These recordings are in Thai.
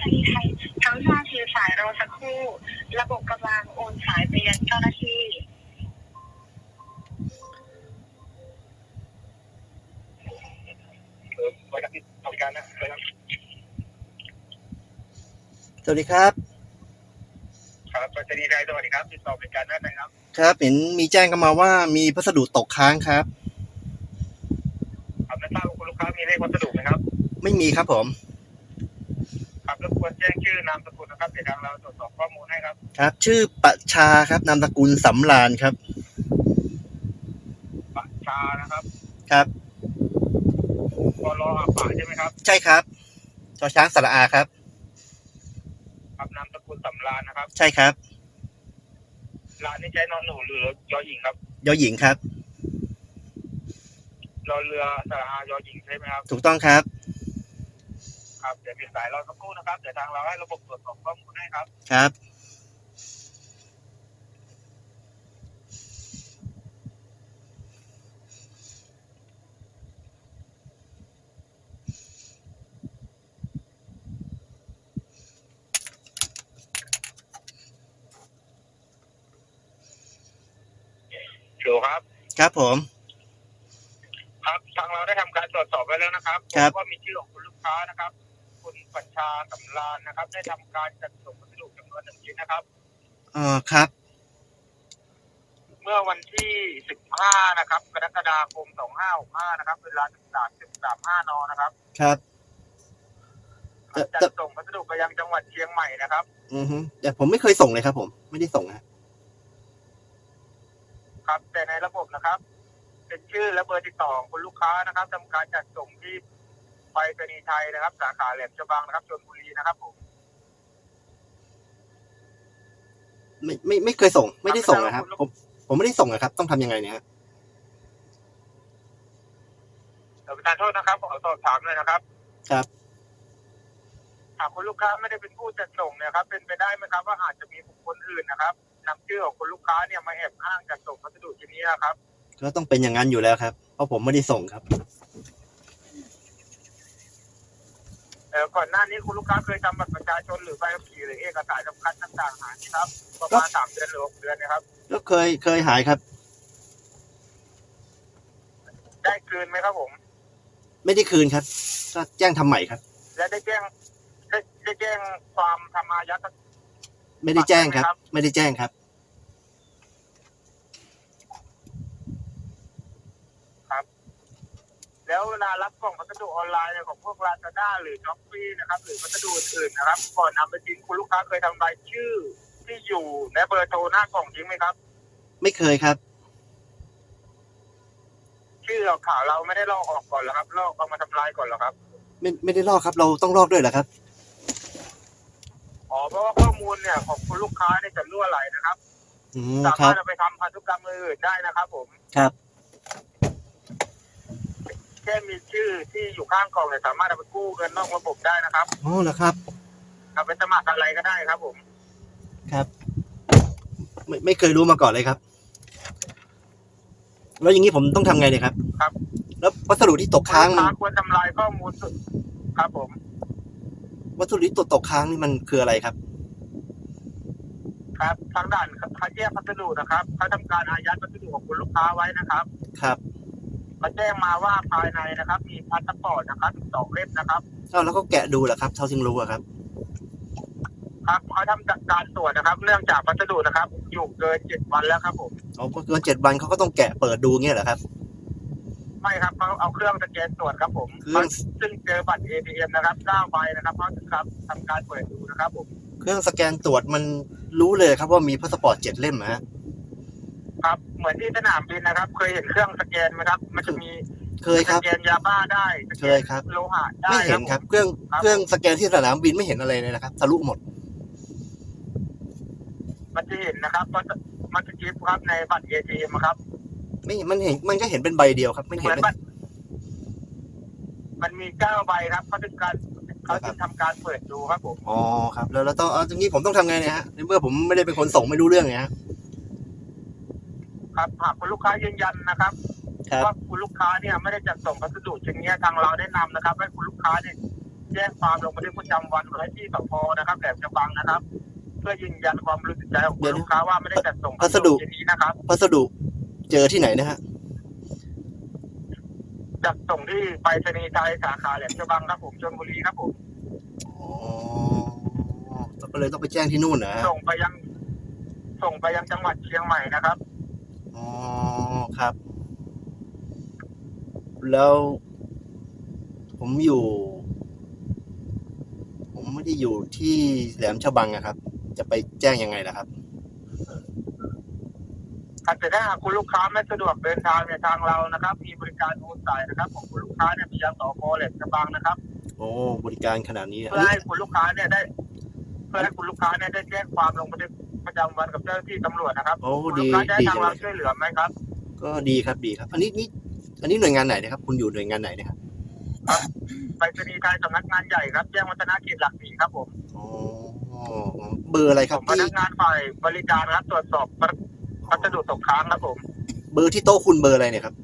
ษณีย์ไทยทั้งห้าถือสายรอสักครู่ ระบบกำลังโอนสายไปยังเจ้าหน้าที่เออบริการบริการนะบริการสวัสดีครับ ครับไปรษณีย์ไทยสวัสดีครับติดต่อบริการได้นะครับ ครับ เห็นมีแจ้งกันมาว่ามีพัสดุตกค้างครับ ครับไม่ทราบว่าคุณลูกค้ามีเลขวัสดุไหมครับ ไม่มีครับผม ครับรบกวนแจ้งชื่อนามสกุลนะครับเดี๋ยวทางเราตรวจสอบข้อมูลให้ครับ ครับ ชื่อประชาครับนามสกุลสำรานครับปะชานะครับครับปลออาปะใช่ไหมครับ ใช่ครับชอช้างสระอาครับ ครับนามสกุลสำรานนะครับใช่ครับร้านนี้ใช้นอนหนูหรือยอหญิงครับยอหญิงครับรอเรือสระอายอหญิงใช่ไหมครับ ถูกต้องครับ ครับเดี๋ยวมีสายรอสักครู่นะครับเดี๋ยวทางเราให้ระบบตรวจสอบข้อมูลให้ครับ ครับถูกครับ ครับผม ครับทางเราได้ทำการตรวจสอบไว้แล้วนะครับครับ พว่ามีชื่อของคุณลูกค้านะครับคุณ ปัญชาสำรานนะครับ ได้ทำการจัดส่งพัสดุจำนวนหนึ่งชิ้นนะครับ เอ่อครับ เมื่อวันที่ 15 นะครับ กรกฎาคม 2565 นะครับ เวลา 13.35 น นะครับ ครับ แต่จัดแต่ ส่งพัสดุไปยังจังหวัดเชียงใหม่นะครับ อือฮึแต่ผมไม่เคยส่งเลยครับ ผมไม่ได้ส่งฮะครับ แต่ในระบบนะครับ เป็นชื่อและเบอร์ติดต่อของคุณลูกค้านะครับทำการจัดส่งที่ ไปรษณีย์ไทยนะครับ สาขาแหลมฉบังนะครับชลบุรีนะครับผมไม่ไม่ไม่เคยส่ง ไม่ได้ส่งนะครับผมผมไม่ได้ส่งนะครับ ต้องทำยังไงเนี่ยฮะเดี๋ยวประธานโทษนะครับขอสอบถามเลยนะครับ ครับ หากคุณลูกค้าไม่ได้เป็นผู้จัดส่งเนี่ยครับเป็นไปได้ไหมครับว่าอาจจะมีบุคคลอื่นนะครับนำชื่อของคุณลูกค้าเนี่ยมาแอบอ้างจัดส่งพัสดุชิ้นนี้นะครับ ก็ต้องเป็นอย่างนั้นอยู่แล้วครับ เพราะผมไม่ได้ส่งครับ เอ่อ ก่อนหน้านี้คุณลูกค้าเคยทำบัตรประชาชนหรือใบขับขี่หรือเอกสารสำคัญต่างๆหายไหมครับประมาณสามเดือนหรือหกเดือนนะครับ ก็เคยเคยหายครับ ได้คืนไหมครับผม ไม่ได้คืนครับก็แจ้งทำใหม่ครับ และได้แจ้งได้ได้แจ้งความทำอายัด ไม่ได้แจ้งครับครับไม่ได้แจ้งครับ แล้วเวลารับกล่องพัสดุออนไลน์เนี่ยของพวกลาซาด้าหรือช้อปปี้นะครับ หรือพัสดุอื่นๆนะครับ ก่อนนำไปทิ้งคุณลูกค้าเคยทำรายชื่อที่อยู่และเบอร์โทรหน้ากล่องทิ้งไหมครับ ไม่เคยครับ ชื่อเราข่าวเราไม่ได้ลอกออกก่อนเหรอครับลอกเอามาทำลายก่อนเหรอครับ ไม่ไม่ได้ลอกครับ เราต้องลอกด้วยเหรอครับ อ๋อเพราะว่าข้อมูลเนี่ยของคุณลูกค้าเนี่ยจะรั่วไหลนะครับ อืมสาครัมารบถเอาไปทำพันธุกรรมอื่นได้นะครับผม ครับ แค่มีชื่อที่อยู่ข้างกล่องเนี่ยสามารถเอาไปกู้เงินนอกระบบได้นะครับอ๋อเหรอครับ เอาไปสมัครอะไรก็ได้ครับ ผม ครับ ไม่ไม่เคยรู้มาก่อนเลยครับ แล้วอย่างนี้ผมต้องทำไงเนี่ยครับ ครับ แล้ววัสดุที่ตกค้างลูกมันค้าควรทำลายข้อมูลสุดครับ ผม วัสดุที่ตกตกค้างนี่มันคืออะไรครับ ครับ ทางด่านคัดแยกพัสดุนะครับเขาทำการอายัดพัสดุของคุณลูกค้าไว้นะครับ ครับ เขาแจ้งมาว่าภายในนะครับ มีพาสปอร์ตนะครับสองเล่มนะครับเอาแล้วก็แกะดูเหรอครับ เท่าที่รู้อะครับ ครับเขาทำการตรวจนะครับ เนื่องจากพัสดุนะครับ อยู่เกินเจ็ดวันแล้วครับผมเอาก็เกินเจ็ดวันเขาก็ต้องแกะเปิดดูเงี้ยเหรอครับ ไม่ครับเขาเอาเครื่องสแกนตรวจครับผมเครื่อง ซึ่งเจอบัตร ATM นะครับเก้าใบนะครับเขาถึงครับทำการเปิดดูนะครับผม เครื่องสแกนตรวจมันรู้เลยครับว่ามีพาสปอร์ตเจ็ดเล่มนะฮะ ครับ เหมือนที่สนามบินนะครับ เคยเห็นเครื่องสแกนไหมครับ มันจะมีเคยครับสแกนยาบ้าได้สแกนเคยครับ โลหะได้ไม่เห็นครับ เครื่องครับเครื่องสแกนที่สนามบินไม่เห็นอะไรเลยนะครับทะลุหมด มันจะเห็นนะครับเพราะมันจะกิฟครับในบัตร ATM ครับ ไม่มันเห็นมันก็เห็นเป็นใบเดียวครับไม่เหเห็นมือนเป็น บัตรมันมีเก้าใบครับเขาถึงการเขาถึงทำการเปิดดูครับผม อ๋อครับแล้วแล้วต้องเอาอย่างนี้ผมต้องทำไงเนี่ยฮะในเมื่อผมไม่ได้เป็นคนส่งไม่รู้เรื่องไงฮะ ครับหากคุณลูกค้ายืนยันนะครับครับว่าคุณลูกค้าเนี่ยไม่ได้จัดส่งพัสดุชิ้นนี้ทางเราแนะนำนะครับ ให้คุณลูกค้าเนี่ยแจ้งความลงบันทึกประจำวันไว้ที่สพนะครับแหลมฉบังนะครับ เพื่อยืนยันความบริสุทธิ์ใจของคุณลูกค้าว่าไม่ได้จัดส่งพัสดุเย็นนี้นะครับ พัสดุเจอที่ไหนนะฮะจัดส่งที่ไปรษณีย์ไทยสาขาแหลมฉบังครับผมชลบุรีครับผมอ๋อก็เลยต้องไปแจ้งที่นู่นนะฮะส่งไปยังส่งไปยังจังหวัดเชียงใหม่นะครับอ๋อ ครับ แล้วผมอยู่ ผมไม่ได้อยู่ที่แหลมฉบังอะครับ จะไปแจ้งยังไงล่ะครับครับแต่ถ้าหากคุณลูกค้าไม่สะดวกเดินทางในยทางเรานะครับ มีบริการโอนสายนะครับ ของคุณลูกค้าเนี่ยไปยังสพแหลมฉบังนะครับโอ้บริการขนาดนี้อันเพื่อนี้ให้คุณลูกค้าเนี่ยได้เพื่อให้คุณลูกค้าเนี่ยได้แจ้งความลงบันทึกประจำวันกับเจ้าหน้าที่ตำรวจนะครับโอ้คุณดีลูกค้าจะให้ดีทาจังงเลเรายช่วยเหลือไหมครับ ก็ดีครับดีครับ อันนี้นี่อันนี้หน่วยงานไหนนะครับ คุณอยู่หน่วยงานไหนนะครับไปรษณีย์ไทยสำนักงานใหญ่ครับแจ้งวัฒนาเขตหลักสี่ครับผมอ๋อเบอร์อะไรคผรับมพที่นักงานฝ่ายบริการครับตรวจสอบพัสดุตกค้างครับผม เบอร์ที่โต๊ะคุณเบอร์อะไรเนี่ยครับ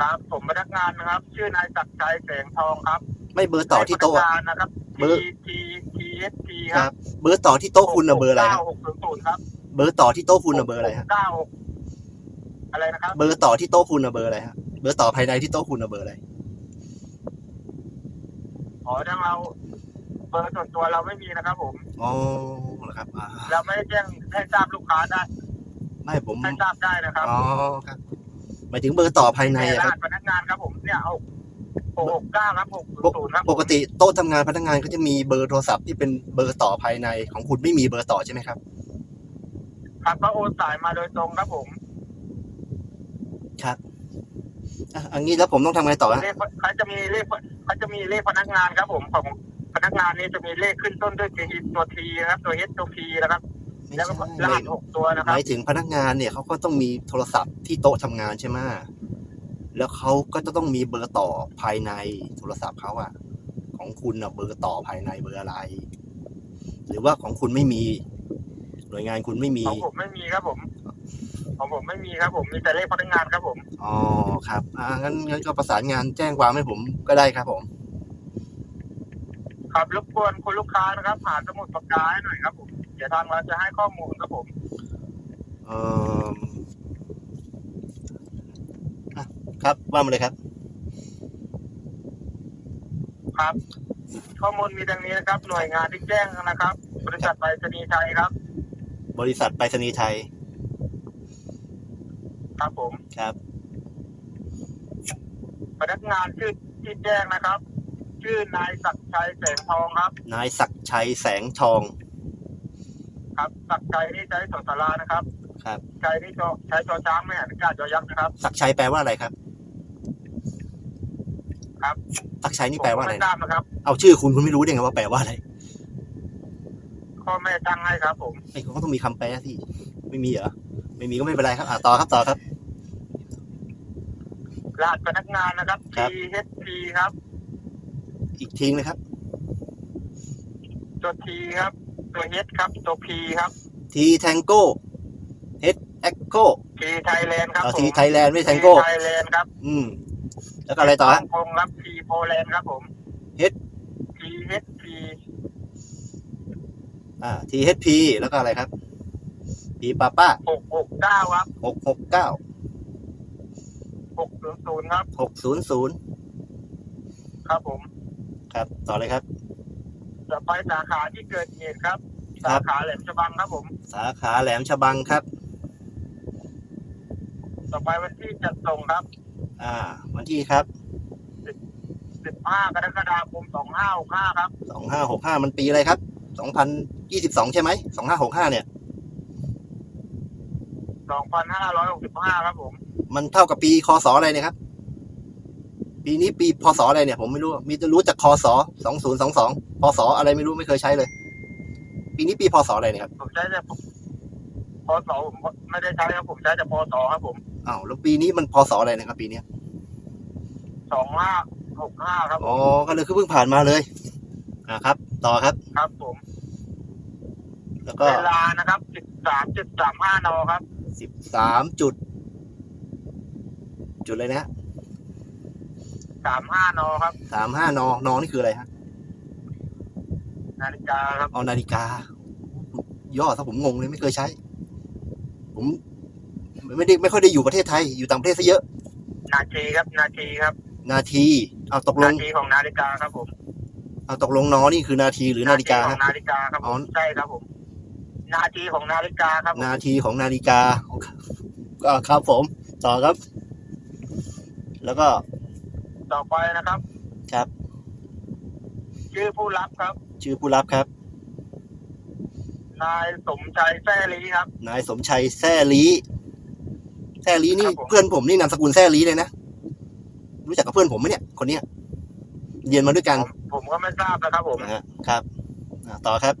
ครับ ผมพนักงานนะครับ ชื่อนายศักดิ์ชัยแสงทองครับไม่เบอร์ต่อที่โต๊ะพนักอะงานนะครับ เบอร์ T T T S T คครัรับบเบอร์ต่อที่โต๊ะคุณอะเบอร์อะไรฮะเก้าหกศูนย์ศูนย์ครับเบอร์ต่อที่โต๊ะคุณอะเบอร์อะไรฮะเก้าหก อะไรนะครับ เบอร์ต่อที่โต๊ะคุณอะเบอร์อะไรฮะเบอร์ต่อภายในที่โต๊ะคุณอะเบอร์อะไรอ๋อทางเราเบอร์ส่วนตัวเราไม่มีนะครับ ผมอ๋อเหรอครับอ่าเราไม่ได้แจ้งให้ทราบลูกค้าได้ไม่ผมให้ทราบได้นะครับอ๋อครับหมายถึงเบอร์ต่อภายในในอะครารับชพนักงานครับ ผมเนี่ยเอาหกเก้าครับหกปกศูนย์ครับปกติโต๊ะทำงานพนักงานก็จะมีเบอร์โทรศัพท์ที่เป็นเบอร์ต่อภายในของคุณไม่มีเบอร์ต่อใช่ไหมครับ ครับก็โอนสายมาโดยตรงครับผม ครับ อะอันนี้แล้วผมต้องทำไงต่อฮะเลขเขาจะมีเลขเขาจะมีเลขพนักงานครับ ผมของพนักงานนี้จะมีเลขขึ้นต้นด้วยตัวทีนะครับตัวเอสตัวพีนะครับไม่แล้วก็ใช่รหัสหกตัวนะหครับ มายถึงพนักงานเนี่ยเขาก็ต้องมีโทรศัพท์ที่โต๊ะทำงานใช่ไหมแล้วเขาก็จะต้องมีเบอร์ต่อภายในโทรศัพท์เขาอะของคุณอะเบอร์ต่อภายในเบอร์อะไร หรือว่าของคุณไม่มี หน่วยงานคุณไม่มี ของผมไม่มีครับผม ของผมไม่มีครับผมมีแต่เลขพนักงานครับผมอ๋อครับอ่างั้นงั้นก็ประสานงานแจ้งความให้ผมก็ได้ครับผม ครับรบกวนคุณลูกค้านะครับหาสมุดปากกาให้หน่อยครับผมเดี๋ยวทางเราจะให้ข้อมูลครับผมเอออะครับว่ามาเลยครับ ครับ ข้อมูลมีดังนี้นะครับ หน่วยงานที่แจ้งนะครับ บริษัทไปรษณีย์ไทยครับ บริษัทไปรษณีย์ไทย ครับผม ครับ พนักงานชื่อที่แจ้งนะครับ ชื่อนายศักดิ์ชัยแสงทองครับ นายศักดิ์ชัยแสงทอง ครับศักดิ์ชัยนี่ใช้สอสารานะครับครับ ชัยนี่จอใช้จอช้างไม่หันกาจอยักษ์นะครับ ศักดิ์ชัยแปลว่าอะไรครับ ครับศักดิ์ชัยนี่แปลว่าอะไรผมม่ทราบนะครับเอาชื่อคุณคุณไม่รู้ได้ไงว่าแปลว่าอะไรข้อแม่ตั้งให้ครับ ผมไอ้เขาก็ต้องมีคำแปลสิ ไม่มีเหรอ ไม่มีก็ไม่เป็นไรครับอ่าต่อครับต่อครับ รหัสพนักงานนะครับ ครับ THP ครับ อีกทีเลยครับ ตัว T ครับ ตัว H ครับ ตัว P ครับ T Tango H Echo T Thailand ครับเอาผม T Thailand ไม่ Tango T Thailand ครับอืม แล้วก็อะไรต่อฮะ ฮ่องกงครับ T Poland ครับผม H T H P อ่า T H P แล้วก็อะไรครับ P ป้าป้าหกหกเก้าครับหกหกเก้าหกศูนย์ศูนย์ครับหกศูนย์ศูนย์ครับผมครับ ต่อเลยครับ จะไปสาขาที่เกิดเหตุครับ ครัสาบ ขาแหลมฉบังครับผม สาขาแหลมฉบังครับ ต่อไปวันที่จัดส่งครับอ่า วันที่ครับสิบห้ากรกฎาคมสองห้าหกห้าครับ สองห้าหกห้ามันปีอะไรครับสองพันยี่สิบสองใช่ไหมสองห้าหกห้าเนี่ย สองพันห้าร้อยหกสิบห้าครับผม มันเท่ากับปีคศอะไรเนี่ยครับ ปีนี้ปีพศอะไรเนี่ย ผมไม่รู้ มีจะรู้จากคศสองศูนย์สองสองพศอะไรไม่รู้ไม่เคยใช้เลย ปีนี้ปีพศอะไรเนี่ยครับผมใช้แต่พศผมไม่ได้ใช้ครับผมใช้แต่พศครับผมอ้าวแล้วปีนี้มันพศอะไรนะครับ ปีเนี้ยสองห้าหกห้าครับผอ๋อมก็เลยคือเพิ่งผ่านมาเลยอ่าครับ ต่อครับ ครับผม แล้วก็เวลานะครับสิบสามจุดสามห้านอครับ สิบสามจุด จุดเลยนะฮะสามห้านอครับสามห้านอนอนี่คืออะไรฮะ นาฬิกาครับ เอานาฬิกา ย่อถ้าผมงงเลยไม่เคยใช้ ผมไม่ได้ไม่ค่อยได้อยู่ประเทศไทย อยู่ต่างประเทศซะเยอะ นาทีครับ นาทีครับ นาทีเอาตกลนางทีของนาฬิกาครับผมเอาตกลงนอนี่คือนาทีหรือนาฬิกาทีขอฮะงนาฬิกาครับผอ๋อ มใช่ครับผม นาทีของนาฬิกาครับผมนาทีของนาฬิกาก็ครับผม ต่อครับ แล้วก็ต่อไปนะครับ ครับ ชื่อผู้รับครับ ชื่อผู้รับครับ นายสมชัยแซ่ลีครับ นายสมชัยแซ่ลีแซ่ลีนี่ครับผม เพื่อนผมนี่นามสกุลแซ่ลีเลยนะ รู้จักกับเพื่อนผมไหมเนี่ยคนเนี้ยเรียนมาด้วยกันผมผมก็ไม่ทราบนะครับผม นะฮะครับอ่าต่อครับ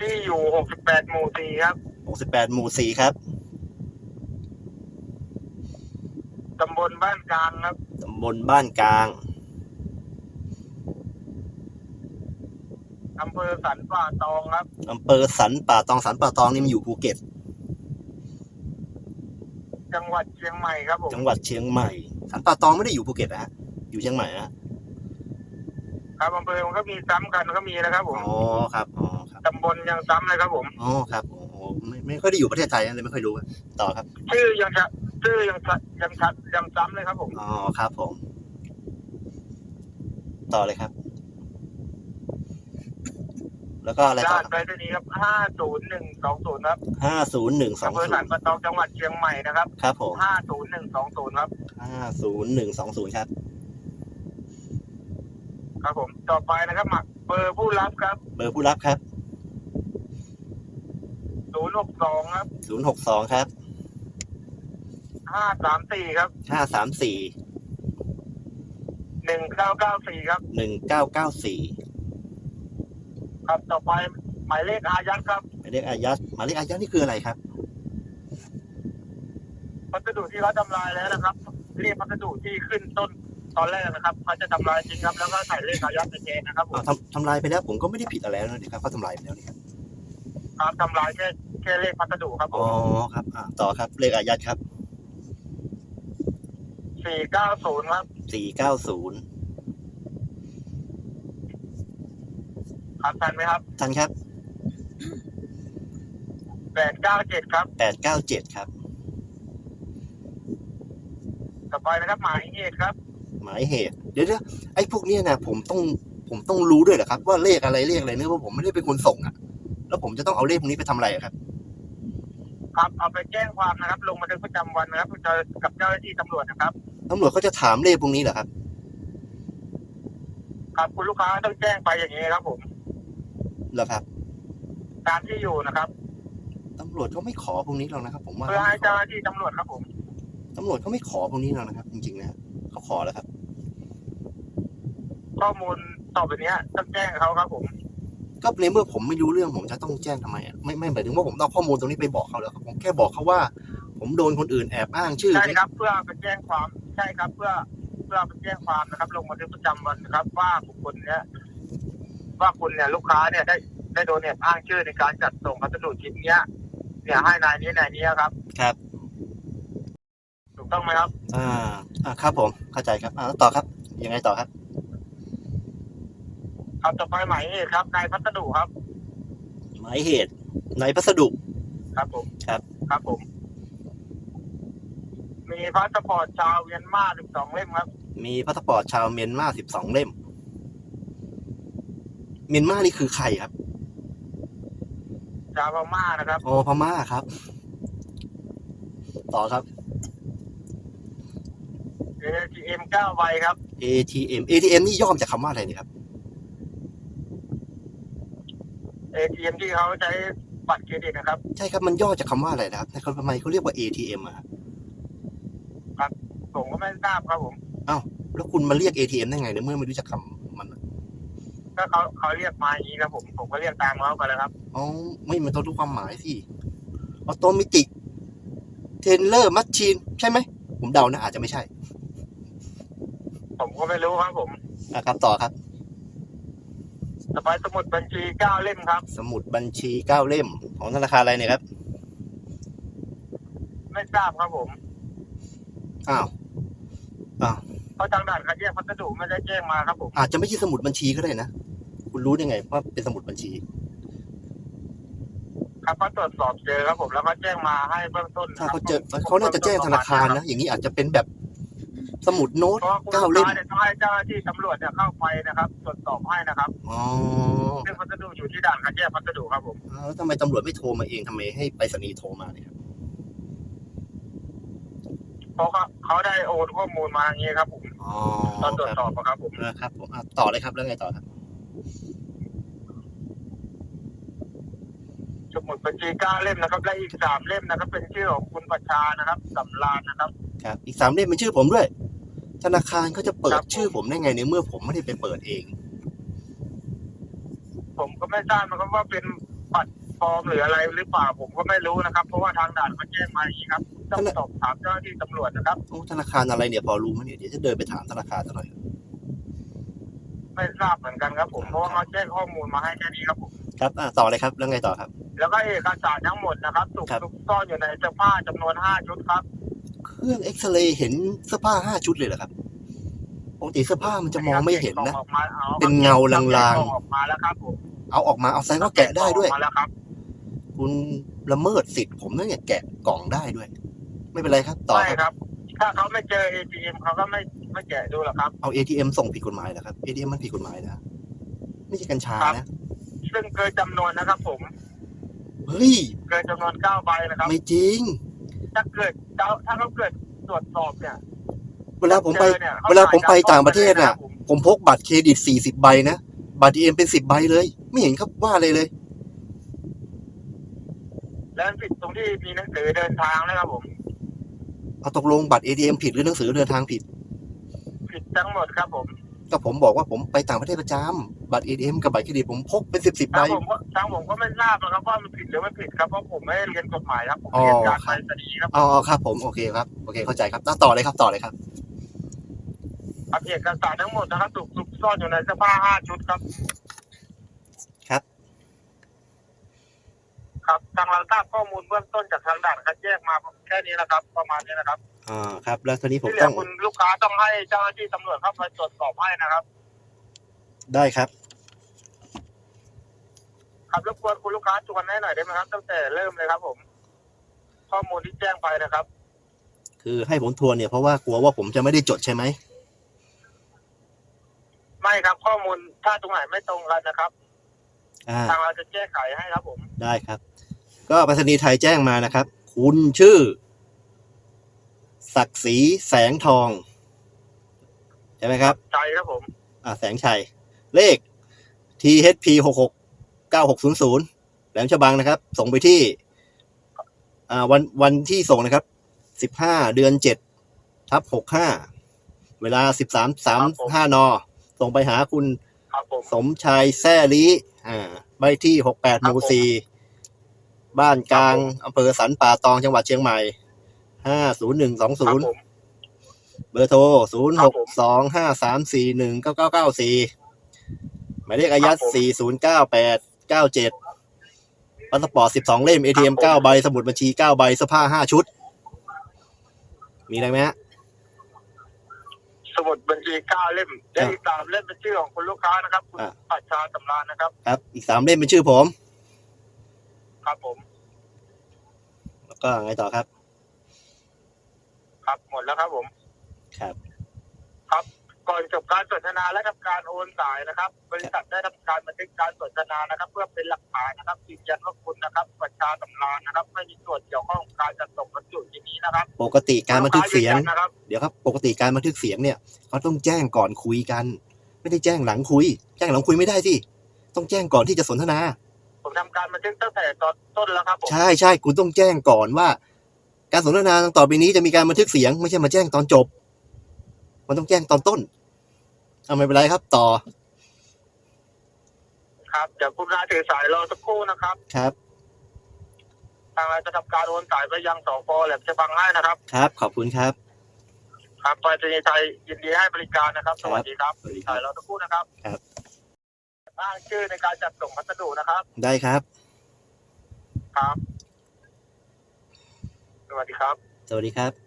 ที่อยู่ 68 หมู่สี่ครับ 68 หมู่สี่ครับ ตำบลบ้านกลางครับ ตำบลบ้านกลางอำเภอสันป่าตองครับ อำเภอสันป่าตอง สันป่าตองนี่มันอยู่ภูเก็ต จังหวัดเชียงใหม่ครับผม จังหวัดเชียงใหม่ สันป่าตองไม่ได้อยู่ภูเก็ตนะฮะอยู่เชียงใหม่นะฮะครับอำเภอมันก็มีซ้ำกันก็มีนะครับผม อ๋อครับ อ๋อครับ ตำบลยังซ้ำเลยครับผมอ๋อครับโอ้โหไม่ไม่ค่อยได้อยู่ประเทศไทยนะเลยไม่ค่อยรู้อะต่อครับ ชื่อยังจะชื่อยังชัดยังชัดยังซ้ำเลยครับผม อ๋อครับผม ต่อเลยครับ แล้วก็อะไรต่ราอชไปรษณีย์ครับ50120ครับห้าศูนย์หนึ่งสองอำเภอศูสันนย์ป่าตองจังหวัดเชียงใหม่นะครับครับผม50120ครับ ห้าศูนย์หนึ่งสองศูนย์ครับ ครับผม ต่อไปนะครับหมักเบอร์ผู้รับครับ เบอร์ผู้รับครับ 062ครับศูนย์หกสองครับ534ครับห้าสามสี่1994ครับหนึ่งเก้าเก้าสี่ครับต่อไปหมายเลขอายัดครับหมายเลขอายัดหมายเลขอายัดนี่คืออะไรครับพัสดุที่เขาทำลายแล้วนะครับเรียกพัสดุที่ขึ้นต้นตอนแรกนะครับเขาจะทำลายจริงครับ แล้วก็ใส่เลขอายัดในเกณฑ์นะครับผอ้าวมทำทำลายไปแล้วผมก็ไม่ได้ผิดอะไรแล้วนะครับเขาทำลายไปแล้วนี่ครับครับทำลายแค่ แค่เลขพัสดุครับผอ๋อมครับอ่าต่อครับเลขอายัดครับสี่เก้าศูนย์ครับ สี่เก้าศูนย์ครับทันไหมครับท่านครับแปดเก้าเจ็ดครับแปดเก้าเจ็ดครับ ต่อไปนะครับหมายเหตุครับ หมายเหตุเดี๋ยวเดี๋ยวไอ้พวกเนี้ยนะผมต้องผมต้องรู้ด้วยเหรอครับ ว่าเลขอะไรเลขอะไรเนื่องว่าผมไม่ได้เป็นคนส่งอะแล้วผมจะต้องเอาเลขพวกนี้ไปทำอะไรอะครับ ครับเอาไปแจ้งความนะครับ ลงบันทึกประจำวันนะครับเจอกับเจ้าหน้าที่ตำรวจนะครับ ตำรวจเขาจะถามเลขพวกนี้เหรอครับ ครับคุณลูกค้าต้องแจ้งไปอย่างนี้ครับ ผมเหรอครับ ตามที่อยู่นะครับ ตำรวจเขาไม่ขอพวกนี้หรอกนะครับ ผมว่าเพื่อให้เจ้าหน้าที่ตำรวจครับผม ตำรวจเขาไม่ขอพวกนี้หรอกนะครับ จริงๆนะเขาขอแล้วครับ ข้อมูลต่อไปเนี้ยต้องแจ้งเขาครับผม ก็ในเมื่อผมไม่รู้เรื่องผมจะต้องแจ้งทำไมอะไม่ไม่หมายถึงว่าผมต้องเอาข้อมูลตรงนี้ไปบอกเขาแล้วครับผมแค่บอกเขาว่า ผมโดนคนอื่นแอบอ้างชื่อใช่ครับ เพื่อไปแจ้งความใช่ครับ เพื่อเพื่อไปแจ้งความนะครับ ลงบันทึกประจำวันนะครับ ว่าบุคคลเนี้ยว่าคุณเนี่ยลูกค้าเนี่ยได้ได้โดนเนี่ยอ้างชื่อในการจัดส่งพัสดุชิ้นเนี้ยเนี่ยให้นายนี้นายนี้ครับ ครับถูกต้องไหมครับ อ่าอ่าครับผมเข้าใจครับอ่าแล้วต่อครับยังไงต่อครับ ครับต่อไปหมายเหตุครับนายพัสดุครับ หมายเหตุในพัสดุ ครับผมครับ ครับผม มีพาสปอร์ตชาวเมียนมาสิบสองเล่มครับ มีพาสปอร์ตชาวเมียนมาสิบสองเล่ม เมียนมานี่คือใครครับ ชาวพม่านะครับอ๋อพม่าครับ ต่อครับ ATM เก้าใบครับ ATM ATM นี่ย่อมาจากคำว่าอะไรเนี่ยครับ ATM ที่เขาใช้บัตรเครดิตนะครับ ใช่ครับมันย่อจากคำว่าอะไรนะครับแต่เขาทำไมเขาเรียกว่า ATM อะครับผมก็ไม่ทราบครับผมแล้วคุณมาเรียก ATM ได้ไงในเมื่อไม่รู้จักคำมันอะก็เขาเขาเรียกมาอย่างนี้ครับผมผมก็เรียกตามเขาไปแล้วครับอ๋อไม่มันต้องรู้ความหมายสิออโตมิติเทนเลอร์มัชชีนใช่ไหมผมเดานะอาจจะไม่ใช่ ผมก็ไม่รู้ครับผมอะครับต่อครับ ต่อไปสมุดบัญชีเก้าเล่มครับ สมุดบัญชีเก้าเล่ม ของธนาคารอะไรเนี่ยครับ ไม่ทราบครับผมอ้าวเพราะทางด่านคัดแยกพัสดุไม่ได้แจ้งมาครับผมอาจจะไม่ใช่สมุดบัญชีก็ได้นะคุณรู้ได้ไงว่าเป็นสมุดบัญชี ครับเขาตรวจสอบเจอครับผมแล้วก็แจ้งมาให้เบื้องต้นถ้าเขาเจอเขาน่าจะแจ้งธนาคารนะ อย่างนี้อาจจะเป็นแบบ สมุดโน้ตเพราะว่าคุณเก้าลูเล่กมค้าเนี่ยต้องให้เจ้าหน้าที่ตำรวจเนี่ยเข้าไปนะครับตรวจสอบให้นะครับอ๋อซึ่งพัสดุอยู่ที่ด่านคัดแยกพัสดุครับผมแล้วทำไมตำรวจไม่โทรมาเองทำไมให้ไปรษณีย์โทรมาเนี่ยครับเพราะเขาเขาได้โอนข้อมูลมาอย่างนี้ครับผมอ๋อตอนตรวจคสรับอบอะครับผมนะครับผมอะต่อเลยครับแล้วไงต่อครับสมุดบัญชีเก้าเล่มนะครับ และอีกสามเล่มนะครับ เป็นชื่อของคุณประชานะครับสำรานนะครับ ครับ อีกสามเล่มเป็นชื่อผมด้วย ธนาคารเขาจะเปิครัดบชื่อผมได้ไงในเมื่อผมไม่ได้ไปเปิดเอง ผมก็ไม่ทราบนะครับว่าเป็นบัตรปลอมหรืออะไรหรือเปล่าผมก็ไม่รู้นะครับ เพราะว่าทางด่านเขาแจ้งมาอย่างนี้ครับต้องสอบถามเจ้าหน้าที่ตำรวจนะครับโอ้ธนาคารอะไรเนี่ยพอรู้ไหมเนี่ยเดี๋ยวจะเดินไปถามธนาคารซะหน่อยไม่ทราบเหมือนกันครับผมเพราะว่าเขาแจ้งข้อมูลมาให้แค่นี้ครับผมครับอะต่อเลยครับแล้วไงต่อครับ แล้วก็เอกสารทั้งหมดนะครับถูกครับซุกซ่อนอยู่ในเสื้อผ้าจำนวนห้าชุดครับเค รื่องเอ็กซเรย์เห็นเสื้อผ้าห้าชุดเลยเหรอครับปกติเสื้อผ้ามันจะมองไม่เห็นนะออกมาอเป็นเงาลางๆออกมาแล้วครับผมเอาออกมาเอาแสดงว่าแกะได้ด้วยออกมาแล้วครับคุณละเมิดสิทธิ์ผมนะเนี่ยแกะกล่องได้ด้วย ไม่เป็นไรครับ ต่อใช่ครับครับ ถ้าเขาไม่เจอ ATM เขาก็ไม่ไม่แกะดูหรอกครับ เอา ATM ส่งผิดกฎหมายเหรอครับ ATM มันผิดกฎหมายนะไม่ใช่กัญชาครับนะซึ่งเกินจำนวนนะครับ ผมเฮ้ยเกินจำนวนเก้าใบนะครับ ไม่จริง ถ้าเกิดถ้าเขาเกิดตรวจสอบเนี่ยเวลาผมไป จอนี่ยเวลาผมไปต่างประเทศน่ะผมผมพกบัตรเครดิตสี่สิบใบนะ บัตร ATM เป็นสิบใบเลย ไม่เห็นครับว่าเลยเลย แล้วผิดตรงที่มีหนังสือเดินทางนะครับผมเอาตกลงบัตร ATM ผิดหรือหนังสือเดินทางผิด ผิดทั้งหมดครับผมก็ผมบอกว่าผมไปต่างประเทศประจำบัตร ATM กับบัตรเครดิตผมพกเป็นสิบสิบทาใบงผมก็ ทางผมก็ไม่ทราบนะครับว่ามันผิดหรือไม่ผิดครับเพราะผมไม่ได้เรียนกฎหมายครับผมอ๋อเรียนการครัไปบรษณีย์ครับอ๋อครับผมโอเคครับโอเคเข้าใจครับต่อเลยครับต่อเลยครับครับเอกสารทั้งหมดนะครับถูกซุกซ่อนอยู่ในเสื้อผ้าห้าชุดครับ ครับ ครับทางเราทราบข้อมูลเบื้องต้นจากทางด่านคัดแยกมาแค่นี้นะครับ ประมาณนี้นะครับอ่าครับ แล้วทีนี้ผมที่เหลืต้อองคุณลูกค้าต้องให้เจ้าหน้าที่ตำรวจเข้าไปตรวจสอบให้นะครับ ได้ครับ ครับรบกวนคุณลูกค้าชวนให้หน่อยได้ไหมครับตั้งแต่เริ่มเลยครับ ผม ข้อมูลที่แจ้งไปนะครับ คือให้ผมทวนเนี่ยเพราะว่ากลัวว่าผมจะไม่ได้จดใช่ไหมไม่ครับ ข้อมูลถ้าตรงไหนไม่ตรงกันนะครับ อ่า ทางเราจะแก้ไขให้ครับ ผม ได้ครับ ก็ไปรษณีย์ไทยแจ้งมานะครับ คุณชื่อ ศักดิ์ศรีแสงทอง ใช่ไหมครับ ใจครับผม อ่าแสงชัย เลข THP หกหก เก้าหกศูนย์ศูนย์แหลมฉบังนะครับ ส่งไปที่อ่าวันวันที่ส่งนะครับสิบห้าเดือนเจ็ดทับหกห้าเวลาสิบสามสามห้านอส่งไปหาคุณครับผมสมชายแซ่ลีอ่าใบที่หกแปดหมู่สี่บ้านกลางอำเภอสันป่าตองจังหวัดเชียงใหม่ห้าศูนย์หนึ่งสองคศูรับนย์ผมเบอร์โทรศูนย์ครัหบกผมสองห้าสามสี่หนึ่งเก้าเก้าเก้าสี่หมายเลขอายัดครับผมสี่ศูนย์ เก้าแปดเก้าเจ็ดพาสปอร์ตสิบสองเล่ม ATM เก้าใบ สมุดบัญชีเก้าใบเสื้อผ้าห้าชุด มีอะไรไหมฮะ สมุดบัญชีเก้าเล่มและอีกสามเล่มเป็นชื่อของคุณลูกค้านะครับ คุณอะ ปัชชาสำรานนะครับ ครับ อีกสามเล่มเป็นชื่อผม ครับผม แล้วก็ไงต่อครับ ครับหมดแล้วครับผม ครับ ครับ ก่อนจบการสนทนาและทำการโอนสายนะครับ บริษัทได้ทำการบันทึกการสนทนานะครับ เพื่อเป็นหลักฐานนะครับยืนยันว่าคุณนะครับประชาสำรานนะครับ ไม่มีส่วนเกี่ยวข้องกับการจัดส่งบรรจุที่นี้นะครับ ปกติการบันทึกเสียงลูค้ายืนนนะครับเดี๋ยวครับ ปกติการบันทึกเสียงเนี่ยเขาต้องแจ้งก่อนคุยกัน ไม่ได้แจ้งหลังคุย แจ้งหลังคุยไม่ได้สิต้องแจ้งก่อนที่จะสนทนา ผมทำการบันทึกตั้งแต่ตอนต้นแล้วครับผมใช่ใช่คุณต้องแจ้งก่อนว่า การสนทนาต่อไปนี้จะมีการบันทึกเสียง ไม่ใช่มาแจ้งตอนจบ มันต้องแจ้งตอนต้น เอาไม่เป็นไรครับต่อครับเดี๋ยวคุณนาถือสายรอสักครู่นะครับ ครับ ทางเราจะทำการโอนสายไปยังสพแหลมฉบังให้นะครับ ครับ ขอบคุณครับ ครับไปรษณีย์ไทยยินดีให้บริการนะครับ สวัสดีครับสวัสดีคสารัยบรอสักครู่นะครับครับ อ้างชื่อในการจัดส่งพัสดุนะครับ ได้ครับ ครับ สวัสดีครับ สวัสดีครับ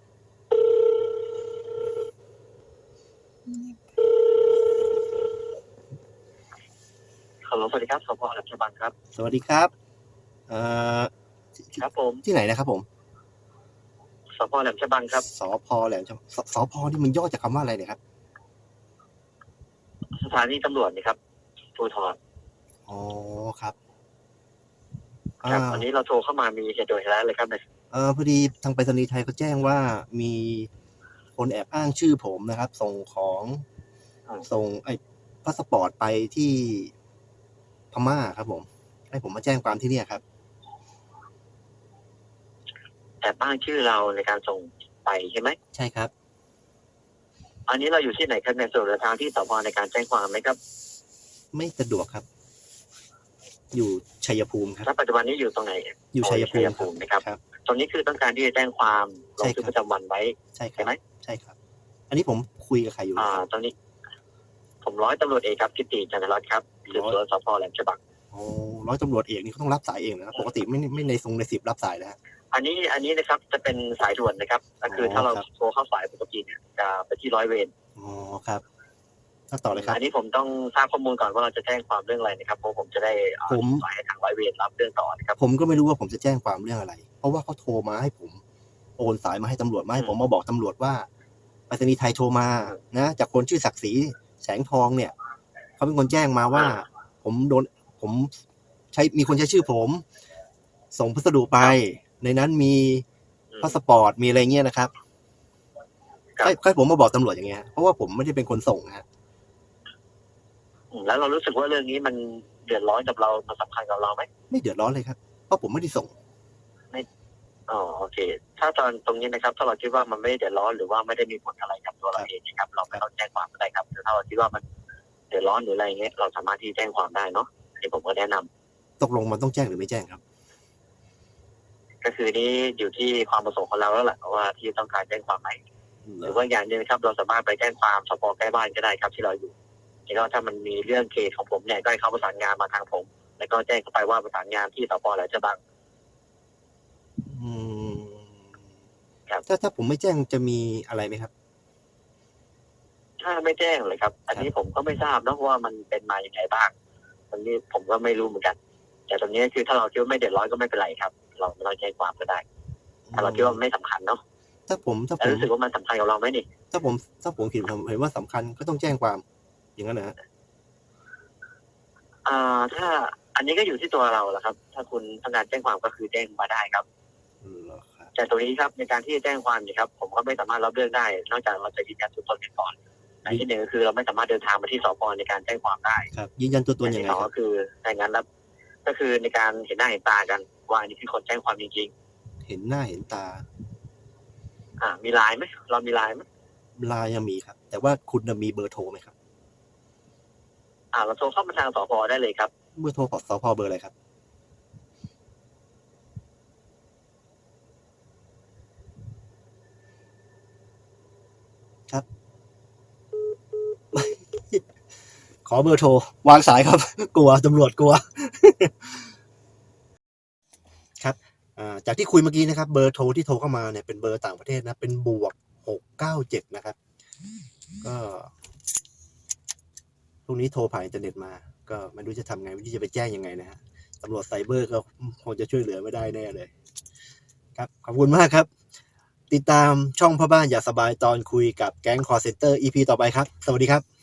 ฮัลโหลสวัสดีครับสพรัชบังครับ สวัสดีครับ เอ่อครับผมที่ไหนนะครับผมสพแหลมฉบังครับสพแหลมฉบังสสพนี่มันย่อจากคำว่าอะไรเนี่ยครับ สถานีตำรวจนี่ครับภูทรอ๋อครับครับอ่าวันนี้เราโทรเข้ามามีเหตุด่วนแล้วเลยครับเนี่ยเออพอดีทางไปรษณีย์ไทยเขาแจ้งว่ามีคนแอบอ้างชื่อผมนะครับ ส่งของ ส่งไอ้พาสปอร์ตไปที่ พม่าครับผม ให้ผมมาแจ้งความที่เนี่ยครับแอบอ้างชื่อเราในการส่งไปใช่ไหมใช่ครับ อันนี้เราอยู่ที่ไหนครับในส่วนทางที่สพในการแจ้งความไหมครับไม่สะดวกครับ อยู่ชัยภูมิครับถ้าปัจจุบันนี้อยู่ตรงไหนอยู่ชัยภูมิครับนะครับ ครับ ตรงนี้คือต้องการที่จะแจ้งความลใช่งครับทึกประจำวันไว้ใช่ครัใช่บไหมใช่ครับ อันนี้ผมคุยกับใครอยู่อ่านะครับตอนนี้ ผมร้อยตำรวจเอกครับกิติจันทรัตน์ครับสืบสวนสพแหลมฉบังโอ้ร้อยตำรวจเอกนี่เขาต้องรับสายเองนะครับปกติไม่ไม่ในทรงในสิบรับสายนะฮะอันนี้อันนี้นะครับจะเป็นสายด่วนนะครับก็คือถ้าเราครับโทรเข้าสายปกติเนี่ยจะไปที่ร้อยเวรอ๋อครับถ้าต่อเลยครับ อันนี้ผมต้องทราบข้อมูลก่อนว่าเราจะแจ้งความเรื่องอะไรนะครับเพราะผมจะได้อ่าผมสายให้ทางร้อยเวรรับเรื่องต่อนะครับ ผมก็ไม่รู้ว่าผมจะแจ้งความเรื่องอะไร เพราะว่าเขาโทรมาให้ผมโอนสายมาให้ตำรวจมาให้ผมมาบอกตำรวจว่าไปรษณีย์ไทยโทรมานะ จากคนชื่อศักดิ์ศรี แสงทองเนี่ยเขาเป็นคนแจ้งมาว่า ผมโดนผมใช้มีคนใช้ชื่อผม ส่งพัสดุไป ในนั้นมีอืมพาสปอร์ตมีอะไรเงี้ยนะครับครับให้ให้ผมมาบอกตำรวจอย่างเงี้ยเพราะว่าผมไม่ได้เป็นคนส่งนะฮะอืมแล้วเรารู้สึกว่าเรื่องนี้มันเดือดร้อนกับเรา มันสำคัญกับเราไหมไม่เดือดร้อนเลยครับ เพราะผมไม่ได้ส่ง อ๋อโอเค ถ้าตอนตรงนี้นะครับ ถ้าเราคิดว่ามันไม่ได้เดือดร้อนหรือว่าไม่ได้มีผลอะไรกับตัวเราเองนะครับ เราไม่ต้องแจ้งความก็ได้ครับแต่ถ้าเราคิดว่ามันเดือดร้อนหรืออะไรเงี้ยเราสามารถที่แจ้งความได้เนาะอันนี้ผมก็แนะนำตกลงมันต้องแจ้งหรือไม่แจ้งครับ ก็คือนี่อยู่ที่ความประสงค์ของเราแล้วแหละว่าที่ต้องการแจ้งความไหมหรือว่าอย่างหนึงนะครับ เราสามารถไปแจ้งความสพใกล้บ้านก็ได้ครับที่เราอยู่แล้วก็ถ้ามันมีเรื่องเคสของผมเนี่ยก็ให้เขาประสานงานมาทางผม แล้วก็แจ้งเข้าไปว่าประสานงานที่สพแหลมฉบัง อืม ครับ ถ้าถ้าผมไม่แจ้งจะมีอะไรไหมครับ ถ้าไม่แจ้งเลยครับ อันนี้ผมก็ไม่ทราบนะว่ามันเป็นมาอย่างไงบ้างตรงนี้ผมก็ไม่รู้เหมือนกัน แต่ตรงนี้คือถ้าเราคิดว่าไม่เดือดร้อนก็ไม่เป็นไรครับ เราไม่ต้องแจ้งความก็ได้ ถ้าเราคิดว่ามันไม่สำคัญเนาะถ้าผมถ้าแต่ผมรู้สึกว่ามันสำคัญกับเราไหมนี่ถ้าผมถ้าผมเห็นผมเห็นว่าสำคัญก็ต้องแจ้งความ อย่างนั้นนะฮะอ่าถ้าอันนี้ก็อยู่ที่ตัวเราแหละครับ ถ้าคุณต้องการแจ้งความก็คือแจ้งมาได้ครับเหรอครับ แต่ตรงนี้ครับในการที่จะแจ้งความเนี่ยครับผมก็ไม่สามารถรับเรื่องได้ นอกจากเราจะยืนยันตัวตนกันก่อนในที่หนึ่งก็คือเราไม่สามารถเดินทางมาที่สพในการแจ้งความได้ครับยืนยันตัวตนอย่างยังไงที่สองครัก็บคือในงานรับ ก็คือในการเห็นหน้าเห็นตากันว่าอันนี้คือคนแจ้งความจริงเห็นหน้าเห็นตาๆอ่า มีไลน์ไหมเรามีไลน์ไหมไลายยังมีครับ แต่ว่าคุณน่ะมีเบอร์โทรไหมครับ อ่าเราโทรเข้ามาทางสพได้เลยครับเบอร์โทรของสพเบอร์อะไรครับครับ ขอเบอร์โทร วางสายครับ กลัวตำรวจกลัว ครับจากที่คุยเมื่อกี้นะครับ เบอร์โทรที่โทรเข้ามาเนี่ยเป็นเบอร์ต่างประเทศนะ เป็นบวกหกเก้าเจ็ดนะครับ ก็พรุ่งนี้โทรผ่านอินเทอร์เน็ตมา ก็ไม่รู้จะทำไงไม่รู้จะไปแจ้งยังไงนะฮะตำรวจไซเบอร์ก็คงจะช่วยเหลือไม่ได้แน่เลย ครับ ขอบคุณมากครับ ติดตามช่องพ่อบ้านอย่าสบายตอนคุยกับแก๊งคอร์เซนเตอร์ EP ต่อไปครับ สวัสดีครับ